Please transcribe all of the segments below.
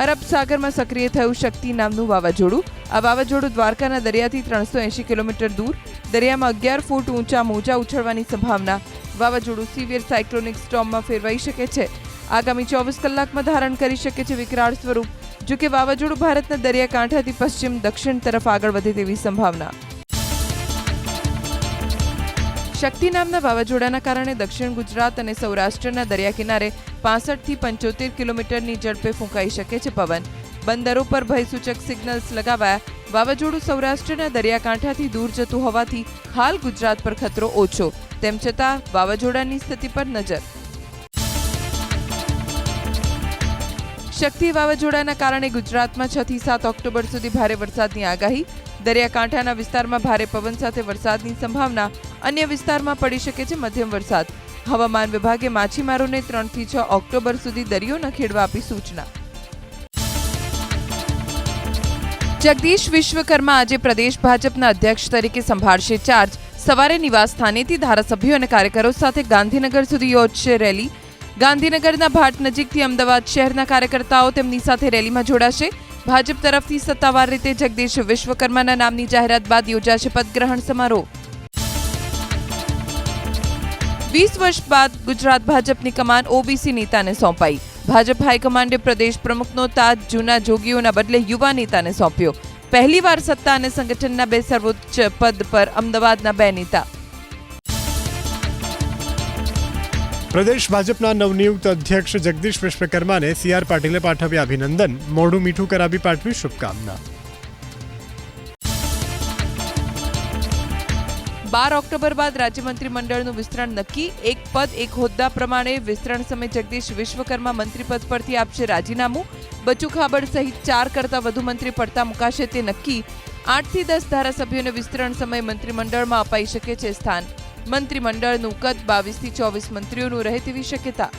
અરબ સાગરમાં સક્રિય થયું શક્તિ નામનું વાવાઝોડું. આ વાવાઝોડું દ્વારકાના દરિયાથી ત્રણસો એંશી કિલોમીટર દૂર, દરિયામાં અગિયાર ફૂટ ઊંચા મોજા ઉછળવાની સંભાવના. વાવાઝોડું સિવિયર સાયક્લોનિક સ્ટોર્મમાં ફેરવાઈ શકે છે. આગામી ચોવીસ કલાકમાં ધારણ કરી શકે છે વિકરાળ સ્વરૂપ, જોકે વાવાઝોડું ભારતના દરિયાકાંઠાથી પશ્ચિમ દક્ષિણ તરફ આગળ વધે તેવી સંભાવના. શક્તિ નામના વાવાઝોડાના કારણે દક્ષિણ ગુજરાત અને સૌરાષ્ટ્રના દરિયા કિનારે પાસઠથી પંચોતેર કિલોમીટરની ઝડપે ફૂંકાઈ શકે છે પવન. બંદરો પર ભયસૂચક સિગ્નલ્સ લગાવાયા. વાવાઝોડું સૌરાષ્ટ્રના દરિયાકાંઠાથી દૂર જતું હોવાથી હાલ ગુજરાત પર ખતરો ઓછો. તેમ છતાં, વાવાઝોડાની સ્થિતિ પર નજર. શક્તિ વાવાઝોડાના કારણે ગુજરાતમાં છ થી સાત ઓક્ટોબર સુધી ભારે વરસાદની આગાહી. દરિયાકાંઠાના વિસ્તારમાં ભારે પવન સાથે વરસાદની સંભાવના અન્ય વિસ્તારમાં પડી શકે છે મધ્યમ વરસાદ. હવામાન વિભાગે માછીમારોને ત્રણથી છ ઓક્ટોબર સુધી દરિયો ન ખેડવા આપી સૂચના. જગદીશ વિશ્વકર્મા આજે પ્રદેશ ભાજપના અધ્યક્ષ તરીકે સંભાળશે ચાર્જ. સવારે નિવાસ સ્થાનેથી ધારાસભ્યો અને કાર્યકરો સાથે ગાંધીનગર સુધી યોજશે રેલી. ગાંધીનગરના ભાટ નજીકથી અમદાવાદ શહેરના કાર્યકર્તાઓ તેમની સાથે રેલીમાં જોડાશે. ભાજપ તરફથી સત્તાવાર રીતે જગદીશ વિશ્વકર્માના નામની જાહેરાત બાદ યોજાશે પદગ્રહણ સમારોહ. વીસ વર્ષ બાદ ગુજરાત ભાજપની કમાન ઓબીસી નેતાને સોંપાઈ. ભાજપ હાઈકમાન્ડે પ્રદેશ પ્રમુખનો તાજ, જૂના જોગીઓના બદલે યુવા નેતાને સોંપ્યો. પહેલીવાર સત્તા અને સંગઠનના બે સર્વોચ્ચ પદ પર અમદાવાદના બે નેતા પ્રદેશ ભાજપના નવનિયુક્ત અધ્યક્ષ જગદીશ વિશ્વકર્માને સી આર પાટીલે પાઠવ્યા અભિનંદન. મોઢું મીઠું કરાવી પાઠવી શુભકામના. બાર ઓક્ટોબર બાદ રાજ્ય મંત્રીમંડળનું વિસ્તરણ નક્કી. એક પદ, એક હોદ્દા પ્રમાણે વિસ્તરણ સમય જગદીશ વિશ્વકર્મા મંત્રીપદ પરથી આપશે રાજીનામું. બચુ ખાબડ સહિત ચાર કરતા વધુ મંત્રી પડતા મુકાશે તે નક્કી. આઠથી દસ ધારાસભ્યોને વિસ્તરણ સમય મંત્રીમંડળમાં અપાઈ શકે છે સ્થાન. મંત્રીમંડળનું કદ બાવીસથી ચોવીસ મંત્રીઓનું રહે તેવી શક્યતા.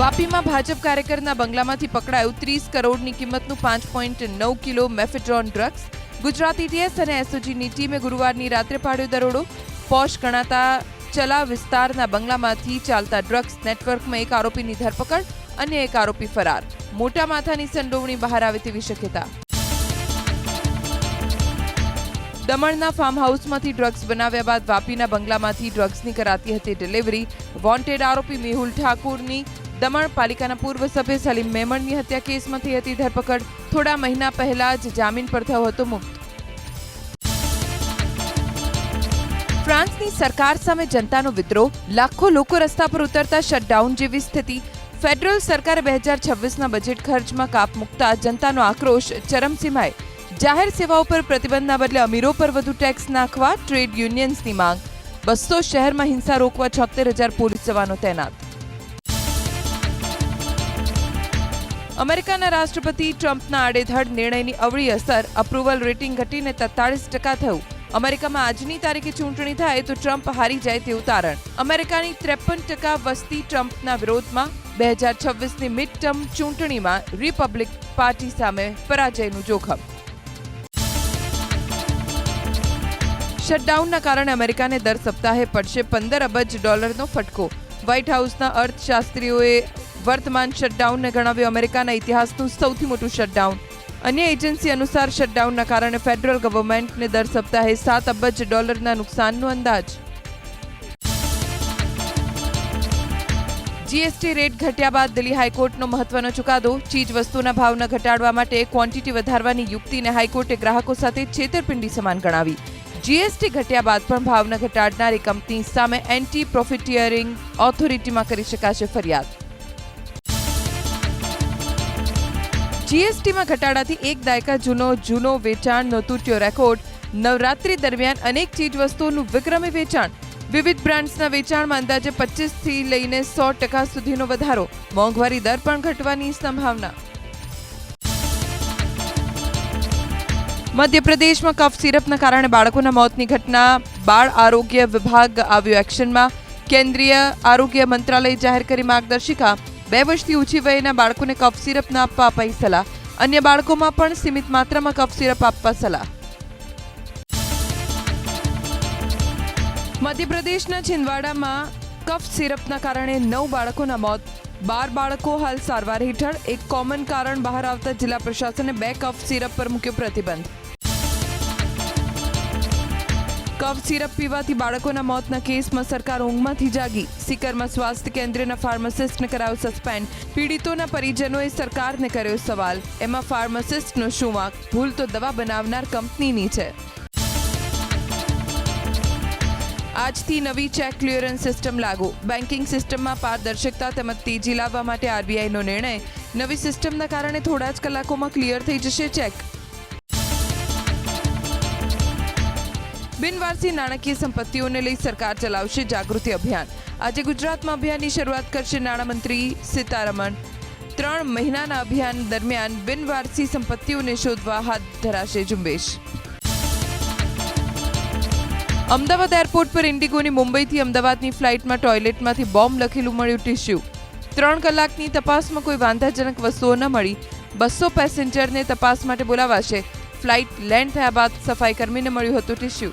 વાપીમાં ભાજપ કાર્યકરના બંગલામાંથી પકડાયું ત્રીસ કરોડની કિંમતનું પાંચ પોઈન્ટ નવ kilo mephedrone drugs. Gujarat ATS અને એસઓજીની ટીમે ગુરુવારની રાત્રે પાડ્યો દરોડો. પોશ ગણાતા ચલા વિસ્તારના બંગલામાંથી ચાલતા ડ્રગ્સ નેટવર્કમાં એક આરોપીની ધરપકડ અન્ય એક આરોપી ફરાર. મોટા માથાની સંડોવણી બહાર આવે તેવી શક્યતા. દમણના ફાર્મ હાઉસમાંથી ડ્રગ્સ બનાવ્યા બાદ વાપીના બંગલામાંથી ડ્રગ્સની કરાતી હતી ડિલિવરી. વોન્ટેડ આરોપી મેહુલ ઠાકુરની દમણ પાલિકાના પૂર્વ સભ્ય સલીમ મેમણની હત્યા કેસમાં થઈ હતી ધરપકડ. થોડા મહિના પહેલા જ જામીન પર થયો હતો મુક્ત. ફ્રાન્સની સરકાર સામે જનતાનો વિદ્રોહ. લાખો લોકો રસ્તા પર ઉતરતા શટડાઉન જેવી સ્થિતિ. ફેડરલ સરકારે બે હજાર છવ્વીસના બજેટ ખર્ચમાં કાપ મૂકતા જનતાનો આક્રોશ ચરમસીમાએ. જાહેર સેવાઓ પર પ્રતિબંધના બદલે અમીરો પર વધુ ટેક્સ નાખવા ટ્રેડ યુનિયન્સની માંગ. બસો શહેરમાં હિંસા રોકવા છોતેર હજાર પોલીસ જવાનો તૈનાત. અમેરિકાના રાષ્ટ્રપતિ ટ્રમ્પના આડેધડ નિર્ણયની અવળી અસર અપ્રુવલ રેટિંગ ઘટીને તેતાળીસ ટકા થયું. અમેરિકામાં આજની તારીખે ચૂંટણી થાય તો ટ્રમ્પ હારી જાય તેવું તારણ. અમેરિકાની ત્રેપન ટકા વસ્તી ટ્રમ્પના વિરોધમાં બે હજાર છવ્વીસની મિડ ટર્મ ચૂંટણીમાં રિપબ્લિક પાર્ટી સામે પરાજયનું જોખમ. શટડાઉનના કારણે અમેરિકાને દર સપ્તાહે પડશે પંદર અબજ ડોલરનો ફટકો. વ્હાઇટ હાઉસના અર્થશાસ્ત્રીઓએ વર્તમાન શટડાઉનને ગણાવ્યું અમેરિકાના ઇતિહાસનું સૌથી મોટું શટડાઉન અન્ય એજન્સી અનુસાર શટડાઉનના કારણે ફેડરલ ગવર્મેન્ટને દર સપ્તાહે સાત અબજ ડોલરના નુકસાનનો અંદાજ. જીએસટી રેટ ઘટ્યા બાદ દિલ્હી હાઈકોર્ટનો મહત્વનો ચુકાદો, ચીજ વસ્તુના ભાવના ઘટાડવા માટે ક્વોન્ટિટી વધારવાની યુક્તિને હાઈકોર્ટે ગ્રાહકો સાથે છેતરપિંડી સમાન ગણાવી. જીએસટી ઘટ્યા બાદ પણ ભાવના ઘટાડનારી કંપની સામે એન્ટી પ્રોફિટિયરિંગ ઓથોરિટીમાં કરી શકાશે ફરિયાદ. જીએસટીમાં ઘટાડાથી એક દાયકા જૂનો જૂનો વેચાણનો તૂટ્યો રેકોર્ડ. નવરાત્રી દરમિયાન અનેક ચીજ વસ્તુઓનું વિક્રમી વેચાણ. વિવિધ બ્રાન્ડ્સના વેચાણમાં અંદાજે પચીસથી લઈને સો ટકા સુધીનો વધારો. મોંઘવારી દર પણ ઘટવાની સંભાવના. મધ્યપ્રદેશમાં કફ સિરપના કારણે બાળકોના મોતની ઘટના, બાળ આરોગ્ય વિભાગ આવ્યો એક્શનમાં. કેન્દ્રીય આરોગ્ય મંત્રાલયે જાહેર કરી માર્ગદર્શિકા, બે વર્ષથી ઓછી વયના બાળકોને કફ સિરપ ન આપવા અપાઈ સલાહ. અન્ય બાળકોમાં પણ સીમિત માત્રામાં કફ સિરપ આપવા સલાહ. મધ્યપ્રદેશના છિંદવાડામાં કફ સિરપના કારણે નવ બાળકોના મોત, બાર બાળકો હાલ સારવાર હેઠળ. એક કોમન કારણ બહાર આવતા જિલ્લા પ્રશાસને બે કફ સિરપ પર મૂક્યો પ્રતિબંધ. કફ, સિરપ પીવાથી બાળકોના મોતના કેસમાં સરકાર ઊંઘમાંથી જાગી. સિકરમાં સ્વાસ્થ્ય કેન્દ્રના ફાર્માસિસ્ટને કરાયો સસ્પેન્ડ. પીડિતોના પરિજનોએ સરકારને કર્યો સવાલ. એમાં ફાર્માસિસ્ટનો શું વાંક? ભૂલ તો દવા બનાવનાર કંપનીની છે. આજથી નવી ચેક ક્લિયરન્સ સિસ્ટમ લાગુ. બેન્કિંગ સિસ્ટમમાં પારદર્શકતા તેમજ તેજી લાવવા માટે આરબીઆઈનો નિર્ણય. નવી સિસ્ટમના કારણે થોડા જ કલાકોમાં ક્લિયર થઈ જશે ચેક. બિનવારસી નાણાકીય સંપત્તિઓને લઈ સરકાર ચલાવશે જાગૃતિ અભિયાન. આજે ગુજરાતમાં અભિયાનની શરૂઆત કરશે નાણામંત્રી સીતારમણ. ત્રણ મહિનાના અભિયાન દરમિયાન બિનવારસી સંપત્તિઓને શોધવા હાથ ધરાશે ઝુંબેશ. અમદાવાદ એરપોર્ટ પર ઇન્ડિગોની મુંબઈથી અમદાવાદની ફ્લાઇટમાં ટોયલેટમાંથી બોમ્બ લખેલું મળ્યું ટિશ્યુ. ત્રણ કલાકની તપાસમાં કોઈ વાંધાજનક વસ્તુઓ ન મળી. બસો પેસેન્જરને તપાસ માટે બોલાવાશે. ફ્લાઇટ લેન્ડ થયા બાદ સફાઈ કર્મીને મળ્યું હતું ટિશ્યુ.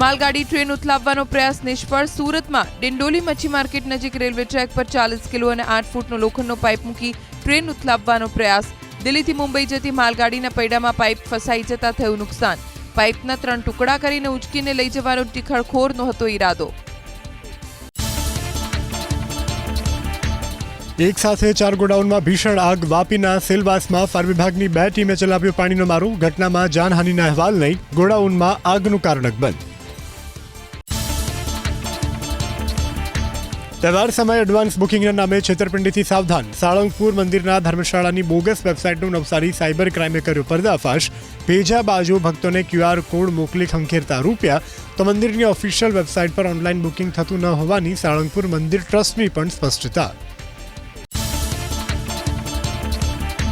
માલગાડી ટ્રેન ઉથલાવવાનો પ્રયાસ નિષ્ફળ. સુરતમાં ડિંડોલી મચ્છી માર્કેટ નજીક રેલવે ટ્રેક પર ચાલીસ કિલો અને આઠ ફૂટનો લોખંડનો પાઇપ મૂકી ટ્રેન ઉથલાવવાનો પ્રયાસ. દિલ્હીથી મુંબઈ જતી માલગાડીના પૈડામાં પાઇપ ફસાઈ જતા થયું નુકસાન. પાઇપના ત્રણ ટુકડા કરીને ઉચકીને લઈ જવાનો ટીખળખોરનો હતો ઈરાદો. એક સાથે ચાર ગોડાઉનમાં ભીષણ આગ વાપીના સેલવાસમાં ફાયર વિભાગની બે ટીમે ચલાવ્યો પાણીનો મારું. ઘટનામાં જાનહાનિના અહેવાલ નહીં. ગોડાઉનમાં આગનું કારણક બંધ. તહેવાર સમયે એડવાન્સ બુકિંગના નામે છેતરપિંડીથી સાવધાન. સાળંગપુર મંદિરના ધર્મશાળાની બોગસ વેબસાઇટનું નવસારી સાયબર ક્રાઇમે કર્યો પર્દાફાશ ભેજા બાજુ ભક્તોને ક્યુઆર કોડ મોકલી ખંખેરતા રૂપિયા. તો મંદિરની ઓફિશિયલ વેબસાઇટ પર ઓનલાઈન બુકિંગ થતું ન હોવાની સાળંગપુર મંદિર ટ્રસ્ટની પણ સ્પષ્ટતા.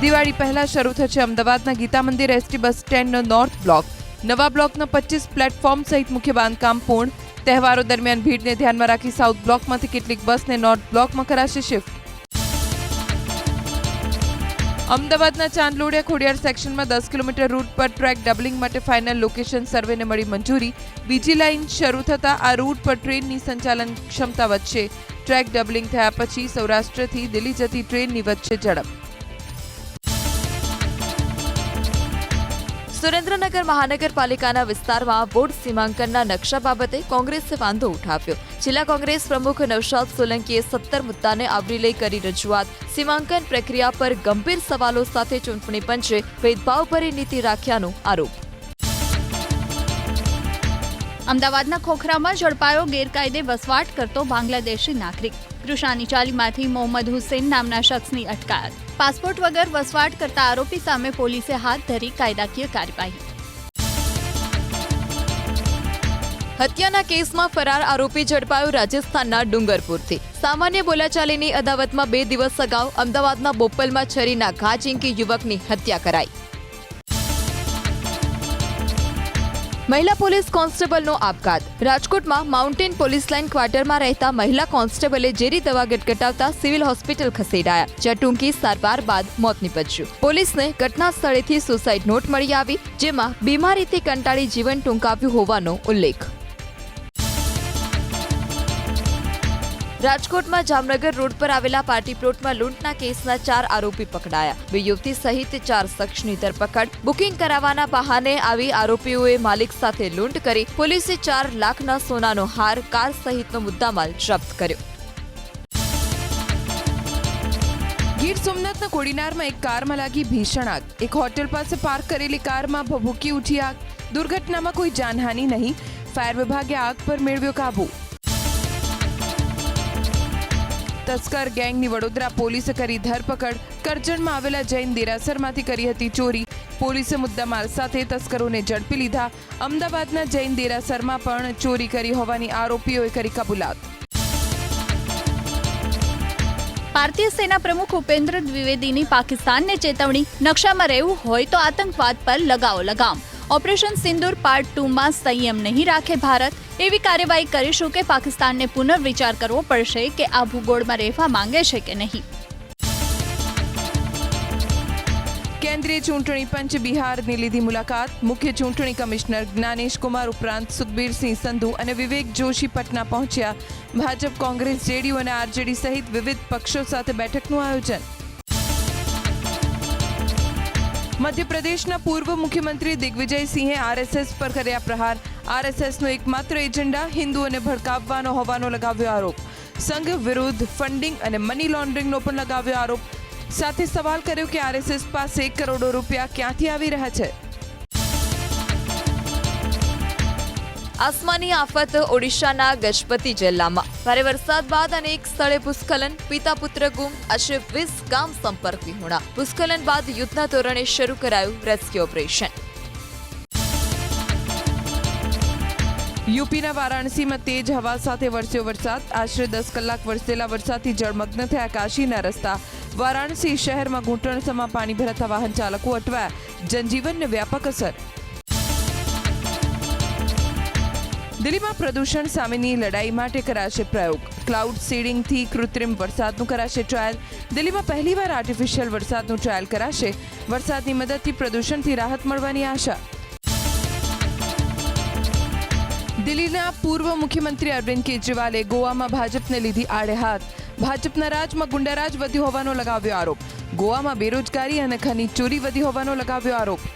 દિવાળી પહેલા શરૂ થશે અમદાવાદના ગીતા મંદિર એસટી બસ સ્ટેન્ડનો નોર્થ બ્લોક નવા બ્લોકના પચીસ પ્લેટફોર્મ સહિત મુખ્ય બાંધકામ પૂર્ણ. તહેવારો દરમિયાન ભીડને ધ્યાનમાં રાખી સાઉથ બ્લોકમાંથી કેટલીક બસને નોર્થ બ્લોકમાં કરાશે શિફ્ટ અમદાવાદના ચાંદલોડિયા ખોડિયાર સેક્શનમાં દસ કિલોમીટર રૂટ પર ટ્રેક ડબલિંગ માટે ફાઇનલ લોકેશન સર્વેને મળી મંજૂરી. બીજી લાઇન શરૂ થતાં આ રૂટ પર ટ્રેનની સંચાલન ક્ષમતા વધશે. ટ્રેક ડબલિંગ થયા પછી સૌરાષ્ટ્રથી દિલ્હી જતી ટ્રેનની વચ્ચે ઝડપ. સુરેન્દ્રનગર મહાનગરપાલિકાના વિસ્તારમાં વોર્ડ સીમાંકનના નકશા બાબતે કોંગ્રેસે વાંધો ઉઠાવ્યો. જિલ્લા કોંગ્રેસ પ્રમુખ નવશાદ સોલંકીએ સત્તર મુદ્દાને આવરી લઈ કરી રજૂઆત. સીમાંકન પ્રક્રિયા પર ગંભીર સવાલો સાથે ચૂંટણી પંચે ભેદભાવભરી નીતિ રાખ્યાનો આરોપ. અમદાવાદના ખોખરામાં ઝડપાયો ગેરકાયદે વસવાટ કરતો બાંગ્લાદેશી નાગરિક. કૃષાની ચાલીમાંથી મોહમ્મદ હુસેન નામના શખ્સની અટકાયત. પાસપોર્ટ વગર વસવાટ કરતા આરોપી સામે પોલીસે હાથ ધરી કાયદાકીય કાર્યવાહી. હત્યાના કેસમાં ફરાર આરોપી ઝડપાયો રાજસ્થાનના ડુંગરપુરથી. સામાન્ય બોલાચાલીની અદાવતમાં બે દિવસ અગાઉ અમદાવાદના બોપલમાં છરીના ઘા ચીંકી યુવકની હત્યા કરાઈ. મહિલા પોલીસ કોન્સ્ટેબલનો આપઘાત. રાજકોટમાં માઉન્ટેન પોલીસ લાઇન ક્વાર્ટરમાં રહેતા મહિલા કોન્સ્ટેબલે ઝેરી દવા ગટગટાવતા સિવિલ હોસ્પિટલ ખસેડાયા, જ્યાં ટૂંકી સારવાર બાદ મોત નીપજ્યું. પોલીસને ઘટના સ્થળેથી સુસાઇડ નોટ મળી આવી, જેમાં બીમારીથી કંટાળી જીવન ટૂંકાવ્યું હોવાનો ઉલ્લેખ. રાજકોટમાં જામનગર રોડ પર આવેલા પાર્ટી પ્લોટમાં લૂંટના કેસના ચાર આરોપી પકડાયા. બે યુવતી સહિત ચાર શખ્સની ધરપકડ. બુકિંગ કરાવવાના બહાને આવી આરોપીઓએ માલિક સાથે લૂંટ કરી પોલીસે ચાર લાખના સોનાનો હાર કાર સહિતનો મુદ્દામાલ જપ્ત કર્યો. ગીર સોમનાથના કોડીનારમાં એક કારમાં લાગી ભીષણ આગ. એક હોટેલ પાસે પાર્ક કરેલી કારમાં ભભૂકી ઉઠી આગ. દુર્ઘટનામાં કોઈ જાનહાનિ નહીં. ફાયર વિભાગે આગ પર મેળવ્યો કાબુ. તસ્કર ગેંગની વડોદરા પોલીસે કરી ધરપકડ. કરજણમાં આવેલા જૈન દેરાસરમાંથી કરી હતી ચોરી. પોલીસે મુદ્દામાલ સાથે તસ્કરોને ઝડપી લીધા. અમદાવાદના જૈન દેરાસરમાં પણ ચોરી કરી હોવાની આરોપીઓએ કરી કબૂલાત. ભારતીય સેના પ્રમુખ ઉપેન્દ્ર દ્વિવેદીની પાકિસ્તાનને ચેતવણી. નકશામાં રહેવું હોય તો આતંકવાદ પર લગાવો લગામ. ઓપરેશન સિંદૂર પાર્ટ ટુમાં સંયમ નહીં રાખે ભારત. એવી કાર્યવાહી કરીશું કે પાકિસ્તાનને પુનર્વિચાર કરવો પડશે કે આ ભૂગોળમાં રહેવા માંગે છે કે નહીં. કેન્દ્રીય ચૂંટણી પંચ બિહારની લીધી મુલાકાત. મુખ્ય ચૂંટણી કમિશનર જ્ઞાનેશ કુમાર ઉપરાંત સુખબીરસિંહ સંધુ અને વિવેક જોશી પટના પહોંચ્યા. ભાજપ, કોંગ્રેસ, જેડીયુ અને આરજેડી સહિત વિવિધ પક્ષો સાથે બેઠકનું આયોજન. મધ્યપ્રદેશના પૂર્વ મુખ્યમંત્રી દિગ્વિજયસિંહે આરએસએસ પર કર્યા પ્રહાર. આરએસએસનો એકમાત્ર એજન્ડા હિન્દુઓને ભડકાવવાનો હોવાનો લગાવ્યો આરોપ. સંઘ વિરુદ્ધ ફંડિંગ અને મની લોન્ડરિંગનો પણ લગાવ્યો આરોપ. સાથે સવાલ કર્યો કે આરએસએસ પાસે કરોડો રૂપિયા ક્યાંથી આવી રહ્યા છે? આસમાની આફત ઓડિશાના ગજપતિ જિલ્લામાં. ભારે વરસાદ બાદ અનેક સ્થળે ભૂસ્ખલન, પિતા પુત્ર ગુમ, આશરે વીસ ગામ સંપર્ક વિહોણા. ભૂસ્ખલન બાદ યુદ્ધના ધોરણે શરૂ કરાયું રેસ્ક્યુ ઓપરેશન. યુપીના વારાણસીમાં તેજ હવા સાથે વરસ્યો વરસાદ. આશરે દસ કલાક વરસેલા વરસાદથી જળમગ્ન થયા કાશીના રસ્તા. વારાણસી શહેરમાં ઘૂંટણસમાં પાણી ભરાતા વાહન ચાલકો અટવાયા. જનજીવનને વ્યાપક અસર દિલ્હીમાં પ્રદૂષણ સામેની લડાઈ માટે કરાશે પ્રયોગ. ક્લાઉડ સીડિંગથી કૃત્રિમ વરસાદનું કરાશે ટ્રાયલ દિલ્હીમાં પહેલીવાર આર્ટિફિશિયલ વરસાદનું ટ્રાયલ કરાશે. વરસાદની મદદથી પ્રદૂષણથી રાહત મળવાની આશા. દિલ્હીના પૂર્વ મુખ્યમંત્રી અરવિંદ કેજરીવાલે ગોવામાં ભાજપને લીધી આડે હાથ. ભાજપના રાજમાં ગુંડારાજ વધ્યો હોવાનો લગાવ્યો આરોપ. ગોવામાં બેરોજગારી અને ખનીજ ચોરી વધી હોવાનો લગાવ્યો આરોપ.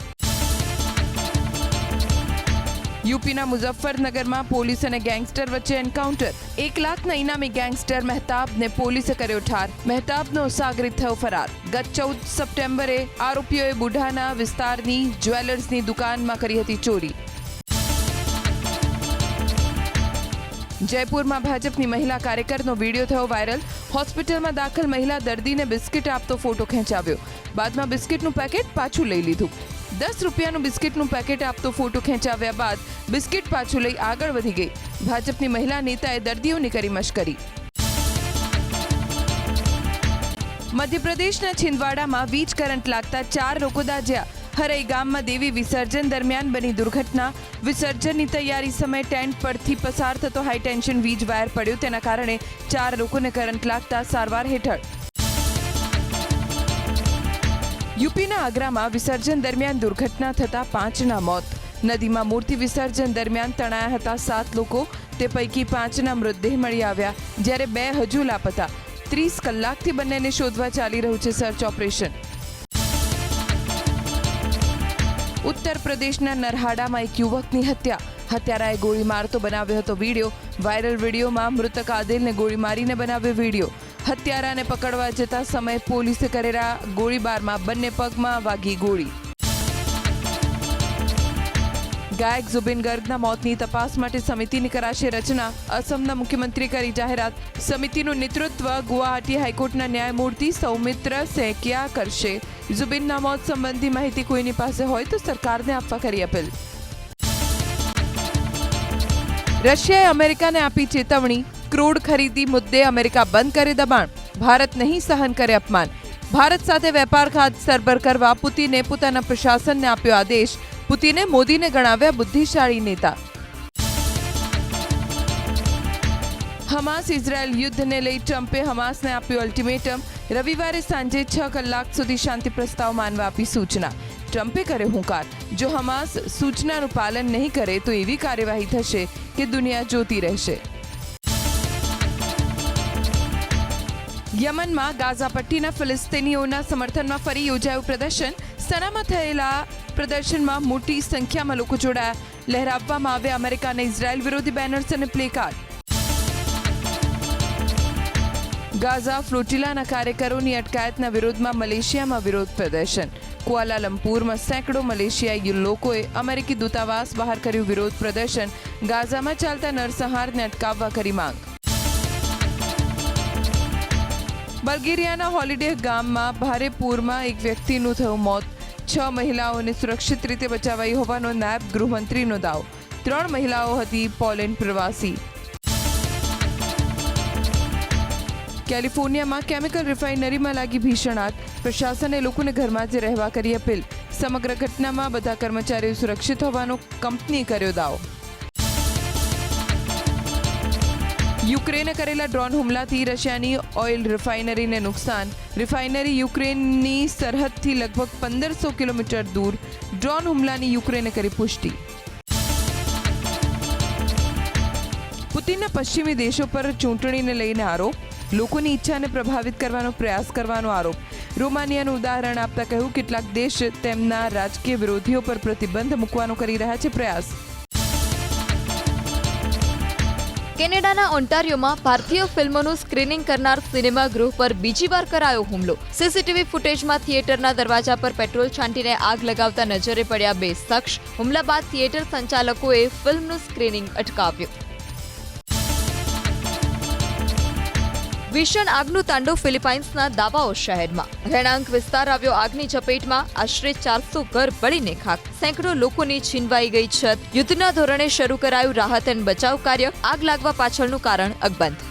યુપીના મુઝફ્ફરનગરમાં પોલીસ અને ગેંગસ્ટર વચ્ચે એન્કાઉન્ટર. એક લાખના ઇનામી ગેંગસ્ટર મહેતાબને પોલીસે કર્યો ઠાર. મહેતાબનો સાગરિત થયો ફરાર. ગત ચૌદ સપ્ટેમ્બરે આરોપીઓએ બુઢાના વિસ્તારની જ્વેલર્સની દુકાનમાં કરી હતી ચોરી. જયપુરમાં ભાજપની મહિલા કાર્યકરનો વીડિયો થયો વાયરલ. હોસ્પિટલમાં દાખલ મહિલા દર્દીને બિસ્કિટ આપતો ફોટો ખેંચાવ્યો. બાદમાં બિસ્કિટનું પેકેટ પાછું લઈ લીધું. દસ રૂપિયાનું બિસ્કિટનું પેકેટ આપતો ફોટો ખેંચાવ્યા બાદ બિસ્કિટ પાછું લઈ આગળ વધી ગઈ. ભાજપની મહિલા નેતાએ દર્દીઓની કરી મશ્કરી. મધ્યપ્રદેશના છિંદવાડામાં વીજ કરંટ લાગતા ચાર લોકો દાજ્યા હરઈ ગામમાં દેવી વિસર્જન દરમિયાન બની દુર્ઘટના. વિસર્જનની તૈયારી સમયે ટેન્ટ પરથી પસાર થતો હાઈટેન્શન વીજ વાયર પડ્યો. તેના કારણે ચાર લોકોને કરંટ લાગતા સારવાર હેઠળ યુપીના આગ્રામાં વિસર્જન દરમિયાન દુર્ઘટના થતા પાંચના મોત. નદીમાં મૂર્તિ વિસર્જન દરમિયાન તણાયા હતા સાત લોકો. તે પૈકી પાંચના મૃતદેહ મળી આવ્યા, જ્યારે બે હજુ લાપતા. ત્રીસ કલાકથી બંનેને શોધવા ચાલી રહ્યું છે સર્ચ ઓપરેશન. ઉત્તર પ્રદેશના નરહાડામાં એક યુવકની હત્યા. હત્યારાએ ગોળી મારતો બનાવ્યો હતો વીડિયો. વાયરલ વિડીયોમાં મૃતક આદિલને ગોળી મારીને બનાવ્યો વીડિયો. હત્યારાને પકડવા જતા સમયે પોલીસે કરેલા ગોળીબારમાં બંને પગમાં વાગી ગોળી. ગાયક ઝુબિન ગર્ગના મોતની તપાસ માટે સમિતિની કરાશે રચના. અસમના મુખ્યમંત્રી કરી જાહેરાત. સમિતિનું નેતૃત્વ ગુવાહાટી હાઈકોર્ટના ન્યાયમૂર્તિ સૌમિત્ર સેકિયા કરશે. ઝુબિનના મોત સંબંધી માહિતી કોઈની પાસે હોય તો સરકારને આપવા કરી અપીલ. રશિયાએ અમેરિકાને આપી ચેતવણી. ક્રૂડ ખરીદી મુદ્દે અમેરિકા બંધ કરે દબાણ. ભારત નહીં સહન કરે અપમાન. ભારત સાથે વેપાર ખાત સરભર કરવા પુતિને પોતાના પ્રશાસનને આપ્યો આદેશ. પુતિને મોદીને ગણાવ્યા બુદ્ધિશાળી નેતા. હમાસ ઇઝરાયલ યુદ્ધને લઈ ટ્રમ્પે હમાસને આપ્યું અલ્ટિમેટમ રવિવારે સાંજે છ કલાક સુધી શાંતિ પ્રસ્તાવ માનવા આપી સૂચના. ટ્રમ્પે કર્યો હુંકાર. જો હમાસ સૂચનાનું પાલન નહીં કરે તો એવી કાર્યવાહી થશે કે દુનિયા જોતી રહેશે. યમનમાં ગાઝા પટ્ટીના ફિલિસ્તીનીઓના સમર્થનમાં ફરી યોજાયું પ્રદર્શન. સનામાં થયેલા પ્રદર્શનમાં મોટી સંખ્યામાં લોકો જોડાયા. લહેરાવવામાં આવ્યા અમેરિકા અને ઇઝરાયલ વિરોધી બેનર્સ અને પ્લેકાર્ડ ગાઝા ફ્લોટિલાના કાર્યકરોની અટકાયતના વિરોધમાં મલેશિયામાં વિરોધ પ્રદર્શન. કુઆલાલંપુરમાં સેંકડો મલેશિયાઈ લોકોએ અમેરિકી દૂતાવાસ બહાર કર્યું વિરોધ પ્રદર્શન. ગાઝામાં ચાલતા નરસંહારને અટકાવવા કરી માંગ. બલ્ગેરિયાના હોલિડે ગામમાં ભારે પૂરમાં એક વ્યક્તિનું થયું મોત. છ મહિલાઓને સુરક્ષિત રીતે બચાવાઈ હોવાનો નાયબ ગૃહમંત્રીનો દાવ. ત્રણ મહિલાઓ હતી પોલેન્ડ પ્રવાસી. કેલિફોર્નિયામાં કેમિકલ રિફાઇનરીમાં લાગી ભીષણ આગ. પ્રશાસને લોકોને ઘરમાં જ રહેવા કરી અપીલ. સમગ્ર ઘટનામાં બધા કર્મચારીઓ સુરક્ષિત હોવાનો કંપની કર્યો દાવો. યુક્રેને કરેલા ડ્રોન હુમલાથી રશિયાની ઓઇલ રિફાઇનરીને નુકસાન. રિફાઇનરી યુક્રેનની સરહદથી લગભગ પંદરસો કિલોમીટર દૂર. ડ્રોન હુમલાની યુક્રેને કરી પુષ્ટિ. પુતિનના પશ્ચિમી દેશો પર ચૂંટણીને લઈને આરોપ. લોકોની ઈચ્છાને પ્રભાવિત કરવાનો પ્રયાસ કરવાનો આરોપ. રોમાનિયાનું ઉદાહરણ આપતા કહ્યું, કેટલાક દેશ તેમના રાજકીય વિરોધીઓ પર પ્રતિબંધ મૂકવાનો કરી રહ્યા છે પ્રયાસ. કેનેડાના ઓન્ટારિયોમાં ભારતીય ફિલ્મોનું સ્ક્રીનિંગ કરનાર સિનેમાગૃહ પર બીજી વાર કરાયો હુમલો. સીસીટીવી ફૂટેજમાં થિયેટરના દરવાજા પર પેટ્રોલ છાંટીને આગ લગાવતા નજરે પડ્યા બે શખ્સ. હુમલા બાદ થિયેટર સંચાલકોએ ફિલ્મનું સ્ક્રીનિંગ અટકાવ્યું. ભીષણ આગનું તાંડવ ફિલિપાઇન્સના દાવાઓ શહેરમાં. રહેણાંક વિસ્તાર આવ્યો આગની ઝપેટમાં. આશરે ચારસો ઘર બળીને ખાક. સેંકડો લોકોની છીનવાઈ ગઈ છત. યુદ્ધના ધોરણે શરૂ કરાયું રાહત અને બચાવ કાર્ય. આગ લાગવા પાછળનું કારણ અકબંધ.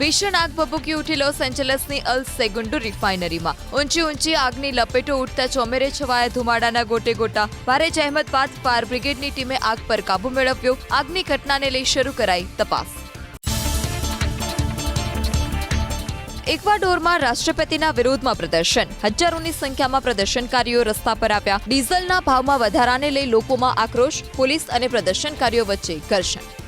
ભીષણ આગ ભભૂકી ઉઠી લોસ એન્જલસની અલ સેગુન્ડુ રિફાઇનરીમાં. ઊંચી ઊંચી આગની લપેટો ઉઠતા ચોમેરે છવાયા ધુમાડાના ગોટે ગોટા. ભારે જહેમત બાદ ફાયર બ્રિગેડની ટીમે આગ પર કાબુ મેળવ્યો. આગની ઘટનાને લઈ શરૂ કરાઈ તપાસ. ઇક્વાડોરમાં રાષ્ટ્રપતિના વિરોધમાં પ્રદર્શન. હજારોની સંખ્યામાં પ્રદર્શનકારીઓ રસ્તા પર આવ્યા. ડીઝલના ભાવમાં વધારાને લઈ લોકોમાં આક્રોશ. પોલીસ અને પ્રદર્શનકારીઓ વચ્ચે ઘર્ષણ.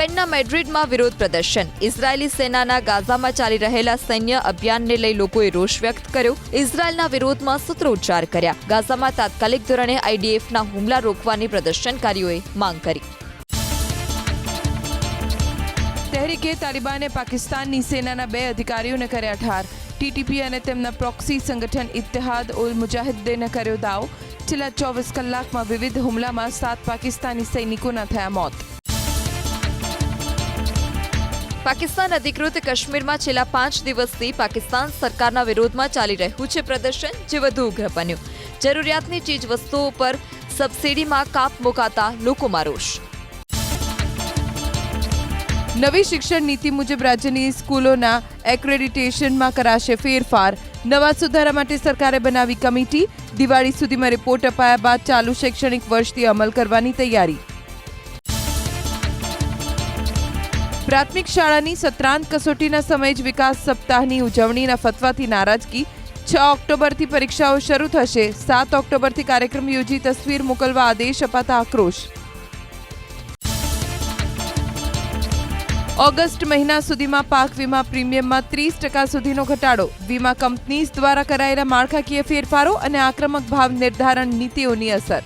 સ્પેનના મેડ્રિડમાં વિરોધ પ્રદર્શન. ઇઝરાયેલી સેનાના ગાઝામાં ચાલી રહેલા સૈન્ય અભિયાનને લઈ લોકોએ રોષ વ્યક્ત કર્યો. ઇઝરાયેલના વિરોધમાં સૂત્રોચ્ચાર કર્યા. ગાઝામાં તાત્કાલિક ધોરણે આઈડીએફના હુમલા રોકવાની પ્રદર્શનકારીઓએ માંગ કરી. તહેરીકે તાલિબાને પાકિસ્તાનની સેનાના બે અધિકારીઓને કર્યા ઠાર. ટીટીપી અને તેમના પ્રોક્સી સંગઠન ઇત્તેહાદ ઉલ મુજાહિદ્દીને કર્યો દાવ. છેલ્લા ચોવીસ કલાકમાં વિવિધ હુમલામાં સાત પાકિસ્તાની સૈનિકોના થયા મોત. પાકિસ્તાન અધિકૃત કાશ્મીરમાં છેલ્લા પાંચ દિવસથી પાકિસ્તાન સરકારના વિરોધમાં ચાલી રહ્યું છે પ્રદર્શન, જે વધુ ઉગ્ર બન્યું. જરૂરિયાતની ચીજ વસ્તુઓ પર સબસિડીમાં કાપ મુકાતા લોકોમાં રોષ. નવી શિક્ષણ નીતિ મુજબ રાજ્યની સ્કૂલોના એક્રેડિટેશનમાં કરાશે ફેરફાર. નવા સુધારા માટે સરકારે બનાવી કમિટી. દિવાળી સુધીમાં રિપોર્ટ અપાયા બાદ ચાલુ શૈક્ષણિક વર્ષથી અમલ કરવાની તૈયારી. પ્રાથમિક શાળાની સત્રાંત કસોટીના સમય જ વિકાસ સપ્તાહની ઉજવણીના ફતવાથી નારાજગી. છ ઓક્ટોબરથી પરીક્ષાઓ શરૂ થશે. સાત ઓક્ટોબરથી કાર્યક્રમ યોજી તસવીર મોકલવા આદેશ અપાતા આક્રોશ. ઓગસ્ટ મહિના સુધીમાં પાક વીમા પ્રીમિયમમાં ત્રીસ ટકા સુધીનો ઘટાડો. વીમા કંપનીઝ દ્વારા કરાયેલા માળખાકીય ફેરફારો અને આક્રમક ભાવ નિર્ધારણ નીતિઓની અસર.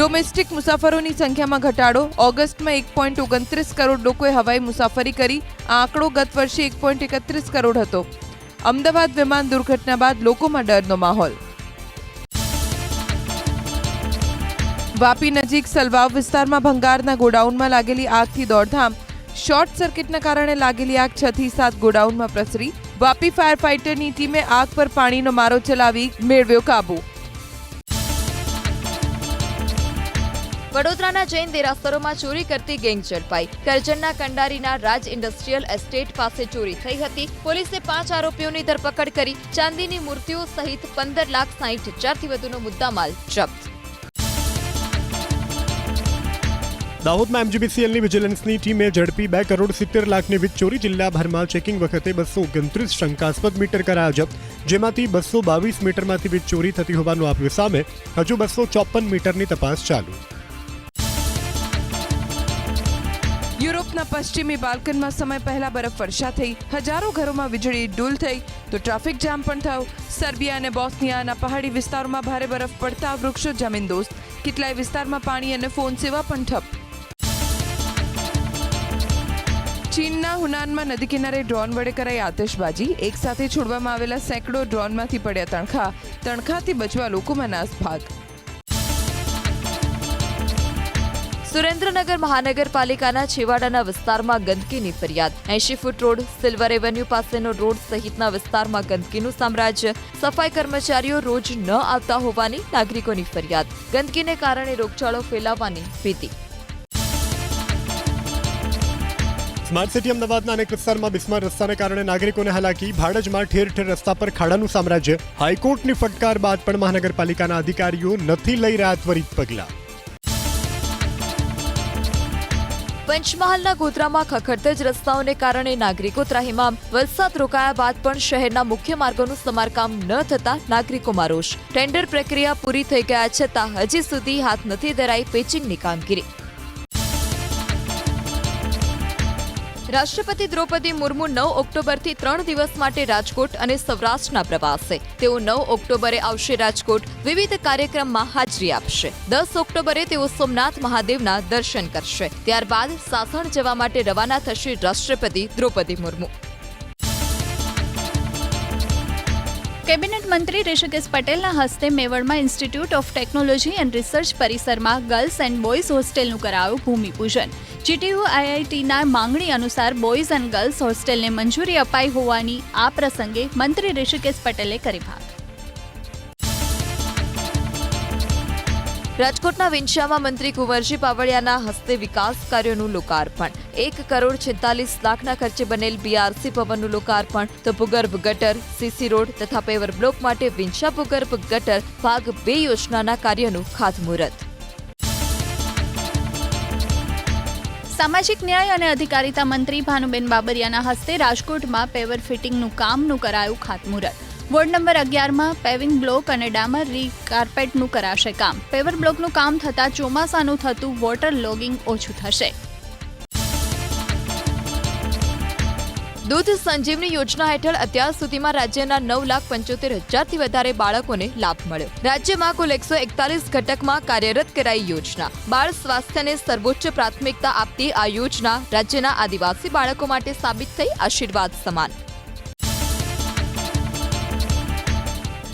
ડોમેસ્ટિક મુસાફરોની સંખ્યામાં ઘટાડો. ઓગસ્ટમાં એક પોઈન્ટ ઓગણત્રીસ કરોડ લોકોએ હવાઈ મુસાફરી કરી. આ આંકડો ગત વર્ષે એક પોઈન્ટ એકત્રીસ કરોડ હતો. અમદાવાદ વિમાન દુર્ઘટના બાદ લોકોમાં ડરનો માહોલ. વાપી નજીક સલવાવ વિસ્તારમાં ભંગારના ગોડાઉનમાં લાગેલી આગથી દોડધામ. શોર્ટ સર્કિટના કારણે લાગેલી આગ છ થી સાત ગોડાઉનમાં પ્રસરી. વાપી ફાયર ફાઇટરની ટીમે આગ પર પાણીનો મારો ચલાવી મેળવ્યો કાબુ. વડોદરાના જૈન દેરાસરોમાં ચોરી કરતી ગેંગ ઝડપાઈ. કરજણના કંડારીના રાજ ઇન્ડસ્ટ્રીયલ એસ્ટેટ પાસે ચોરી થઈ હતી. પોલીસે પાંચ આરોપીઓની ધરપકડ કરી. ચાંદીની મૂર્તિઓ સહિત પંદર લાખ સાહીઠ હજારથી વધુનો મુદ્દામાલ જપ્ત. દાહોદમાં એમજીબીસીએલની વિજિલન્સની ટીમે ઝડપી બે કરોડ સિત્તેર લાખની વીજ ચોરી જિલ્લાભરમાં ચેકિંગ વખતે બસો ઓગણત્રીસ શંકાસ્પદ મીટર કરાયા જપ્ત. જેમાંથી બસો બાવીસ મીટરમાંથી વીજ ચોરી થતી હોવાનું આવ્યું સામે. હજુ બસો ચોપન મીટરની તપાસ ચાલુ. યુરોપના પશ્ચિમી બાલ્કનમાં સમય પહેલા બરફવર્ષા થઈ. હજારો ઘરોમાં વીજળી ડૂલ થઈ. તો ટ્રાફિક જામ પણ થયો. સર્બિયા અને બોસ્નિયાના પહાડી વિસ્તારોમાં ભારે બરફ પડતા વૃક્ષો જમીનદોસ્ત કેટલાય વિસ્તારમાં પાણી અને ફોન સેવા પણ ઠપ. ચીનના હુનાનમાં નદી કિનારે ડ્રોન વડે કરાઈ આતશબાજી. એક સાથે છોડવામાં આવેલા સેંકડો ડ્રોનમાંથી પડ્યા તણખા. તણખાથી બચવા લોકોમાં નાસભાગ. સુરેન્દ્રનગર મહાનગરપાલિકાના છેવાડાના વિસ્તારમાં ગંદકીની ફરિયાદ. એંશી ફૂટ રોડ સિલ્વર એવન્યુ પાસેનો રોડ સહિતના વિસ્તારમાં ગંદકીનું સામ્રાજ્ય. સફાઈ કર્મચારીઓ રોજ ન આવતા હોવાની નાગરિકોની ફરિયાદ. ગંદકીને કારણે રોગચાળો ફેલાવાની ભીતિ. સ્માર્ટ સિટી અમદાવાદના અનેક વિસ્તારમાં બિસ્માર રસ્તાને કારણે નાગરિકોને હાલાકી. ભાડજમાં ઠેર ઠેર રસ્તા પર ખાડાનું સામ્રાજ્ય. હાઈકોર્ટની ફટકાર બાદ પણ મહાનગરપાલિકાના અધિકારીઓ નથી લઈ રહ્યા ત્વરિત પગલાં. પંચમહાલના ગોધરામાં ખખડધજ રસ્તાઓને કારણે નાગરિકો ત્રાહિમામ. વરસાદ રોકાયા બાદ પણ શહેરના મુખ્ય માર્ગોનું સમારકામ ન થતા નાગરિકોમાં રોષ. ટેન્ડર પ્રક્રિયા પૂરી થઈ ગયા છતાં હજી સુધી હાથ નથી ધરાઈ પેચિંગની કામગીરી. રાષ્ટ્રપતિ દ્રૌપદી મુર્મુ નવ ઓક્ટોબરથી ત્રણ દિવસ માટે રાજકોટ અને સૌરાષ્ટ્રના પ્રવાસે. તેઓ નવ ઓક્ટોબરે આવશે રાજકોટ, વિવિધ કાર્યક્રમમાં હાજરી આપશે. દસ ઓક્ટોબરે તેઓ સોમનાથ મહાદેવના દર્શન કરશે. ત્યારબાદ સાસણ જવા માટે રવાના થશે રાષ્ટ્રપતિ દ્રૌપદી મુર્મુ. કેબિનેટ મંત્રી ઋષિકેશ પટેલના હસ્તે મેવડમાં institute of technology and research પરિસરમાં ગર્લ્સ એન્ડ બોયઝ હોસ્ટેલનું કરાયું ભૂમિપૂજન. જીટીયુ આઈઆઈટીના માંગણી અનુસાર બોયઝ એન્ડ ગર્લ્સ હોસ્ટેલને મંજૂરી અપાઈ હોવાની આ પ્રસંગે મંત્રી ઋષિકેશ પટેલે કરી વાત રાજકોટના વિંછિયામાં મંત્રી કુંવરજી પાવળિયાના હસ્તે વિકાસ કાર્યોનું લોકાર્પણ. એક કરોડ છેતાલીસ લાખના ખર્ચે બનેલ બીઆરસી ભવનનું લોકાર્પણ. તો ભૂગર્ભ ગટર સીસી રોડ તથા પેવર બ્લોક માટે વિંછા ભૂગર્ભ ગટર ભાગ બે યોજનાના કાર્યનું ખાતમુહૂર્ત. સામાજિક ન્યાય અને અધિકારિતા મંત્રી ભાનુબેન બાબરિયાના હસ્તે રાજકોટમાં પેવર ફિટિંગનું કામનું કરાયું ખાતમુહૂર્ત. વોર્ડ નંબર અગિયારમાં પેવિંગ બ્લોક અને ડામર રી કાર્પેટનું કરાશે કામ. પેવર બ્લોકનું કામ થતાં ચોમાસાનું થતું વોટર લોગિંગ ઓછું થશે. દૂધ સંજીવની યોજના હેઠળ અત્યાર સુધીમાં રાજ્યના નવ લાખ પંચોતેર હજારથી વધારે બાળકોને લાભ મળ્યો. રાજ્યમાં કુલ એકસો એકતાલીસ ઘટકમાં કાર્યરત કરાઈ યોજના. બાળ સ્વાસ્થ્યને સર્વોચ્ચ પ્રાથમિકતા આપતી આ યોજના રાજ્યના આદિવાસી બાળકો માટે સાબિત થઈ આશીર્વાદ સમાન.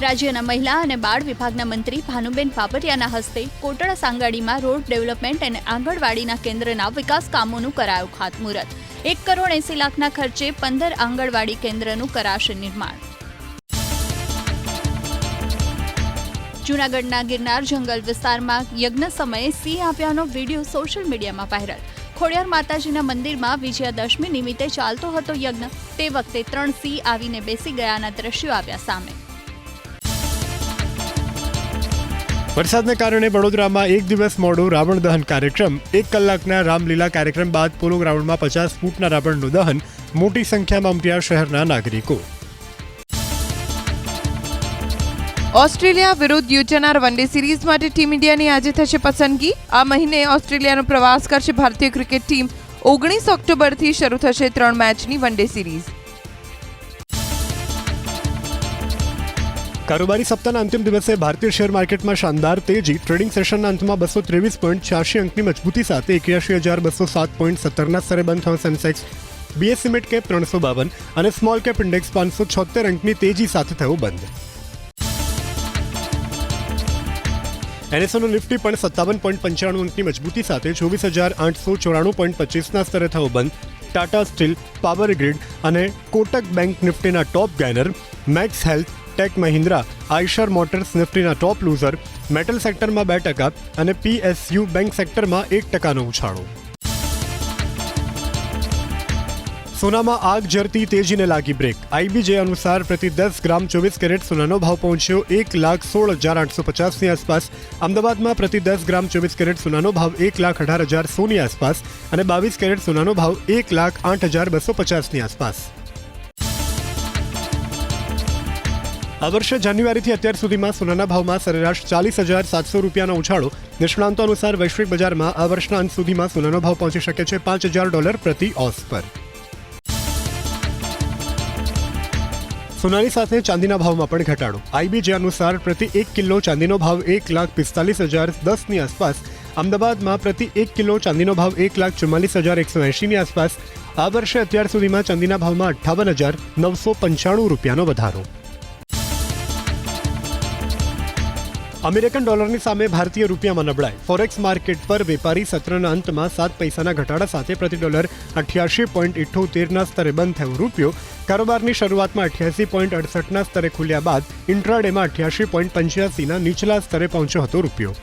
રાજ્યના મહિલા અને બાળ વિભાગના મંત્રી ભાનુબેન પાપરિયાના હસ્તે કોટડા સાંગાડીમાં રોડ ડેવલપમેન્ટ અને આંગણવાડીના કેન્દ્રના વિકાસ કામોનું કરાયું ખાતમુહૂર્ત. એક કરોડ એસી લાખના ખર્ચે પંદર આંગણવાડી કેન્દ્રનું કરાશે નિર્માણ. જૂનાગઢના ગિરનાર જંગલ વિસ્તારમાં યજ્ઞ સમયે સિંહ આવ્યાનો video social media viral. Khodiyar માતાજીના મંદિરમાં વિજયાદશમી નિમિત્તે ચાલતો હતો યજ્ઞ. તે વખતે ત્રણ સિંહ આવીને બેસી ગયાના દ્રશ્યો આવ્યા સામે. વરસાદને કારણે વડોદરામાં એક દિવસ મોડું રાવણ દહન કાર્યક્રમ, એક કલાકના રામલીલા કાર્યક્રમ બાદ પોલો ગ્રાઉન્ડમાં પચાસ ફૂટના રાવણનું દહન, મોટી સંખ્યામાં ઉમટ્યા શહેરના નાગરિકો. ઓસ્ટ્રેલિયા વિરુદ્ધ યોજાનાર વનડે સિરીઝ માટે ટીમ ઇન્ડિયાની આજે થશે પસંદગી. આ મહિને ઓસ્ટ્રેલિયાનો પ્રવાસ કરશે ભારતીય ક્રિકેટ ટીમ. ઓગણીસ ઓક્ટોબરથી શરૂ થશે ત્રણ મેચની વનડે સિરીઝ. કારોબારી સપ્તાહના અંતિમ દિવસે ભારતીય શેર માર્કેટમાં શાનદાર તેજી. ટ્રેડિંગ સેશનના અંતમાં બસો ત્રેવીસ પોઈન્ટ છ્યાસી અંકની મજબૂતી સાથે એક્યાસી હજાર બસો સાત પોઈન્ટ સત્તરના સ્તરે બંધ થયો સેન્સેક્સ. બીએસસી મિડ કેપ ત્રણસો બાવન અને સ્મોલ કેપ ઇન્ડેક્સ પાંચસો છોતેર અંકની તેજી સાથે થયો બંધ. એનએસઓનો નિફ્ટી પણ સત્તાવન પોઈન્ટ પંચાણું અંકની મજબૂતી સાથે ચોવીસ હજાર આઠસો ચોરાણું પોઈન્ટ પચીસના સ્તરે થયો બંધ. ટાટા સ્ટીલ, પાવર ગ્રીડ અને Kotak bank નિફ્ટીના top gainer max health tech Mahindra, Eicher motors નિફ્ટીના top loser, metal સેક્ટરમાં બે ટકા અને પીએસયુ બેંક સેક્ટરમાં એક ટકાનો ઉછાળો. સોનામાં આગ જરતી તેજીને લાગી બ્રેક. આઈબીજે અનુસાર પ્રતિ દસ ગ્રામ ચોવીસ કેરેટ સોનાનો ભાવ પહોંચ્યો એક લાખ સોળ હજાર આઠસો પચાસની આસપાસ. અમદાવાદમાં પ્રતિ દસ ગ્રામ ચોવીસ કેરેટ સોનાનો ભાવ એક લાખ અઢાર હજાર સોની આસપાસ અને બાવીસ કેરેટ સોનાનો ભાવ એક લાખ આઠ હજાર બસો પચાસની આસપાસ. આ વર્ષે જાન્યુઆરીથી અત્યાર સુધીમાં સોનાના ભાવમાં સરેરાશ ચાલીસ હજાર સાતસો રૂપિયાનો ઉછાળો. નિષ્ણાંતો અનુસાર વૈશ્વિક બજારમાં આ વર્ષના અંત સુધીમાં સોનાનો ભાવ પહોંચી શકે છે પાંચ હજાર ડોલર પ્રતિ ઓસ પર. સોનાની સાથે ચાંદીના ભાવમાં પણ ઘટાડો. આઈબીજે અનુસાર પ્રતિ એક કિલો ચાંદીનો ભાવ એક લાખ પિસ્તાલીસ હજાર દસની આસપાસ. અમદાવાદમાં પ્રતિ એક કિલો ચાંદીનો ભાવ એક લાખ ચુમ્માલીસ હજાર એકસો એંશીની આસપાસ. આ વર્ષે અત્યાર સુધીમાં ચાંદીના ભાવમાં અઠ્ઠાવન હજાર નવસો પંચાણું રૂપિયાનો વધારો. અમેરિકન ડોલરની સામે ભારતીય રૂપિયામાં નબળાઈ. ફોરેક્સ માર્કેટ પર વેપારી સત્રના અંતમાં સાત પૈસાના ઘટાડા સાથે પ્રતિ ડોલર અઠ્યાસી પોઈન્ટ ઇઠ્ઠોતેરના સ્તરે બંધ થયો રૂપિયો. કારોબારની શરૂઆતમાં અઠ્યાસી પોઈન્ટ અડસઠના સ્તરે ખુલ્યા બાદ ઇન્ટ્રાડેમાં અઠ્યાસી પોઈન્ટ પંચ્યાસીના નીચલા સ્તરે પહોંચ્યો હતો રૂપિયો.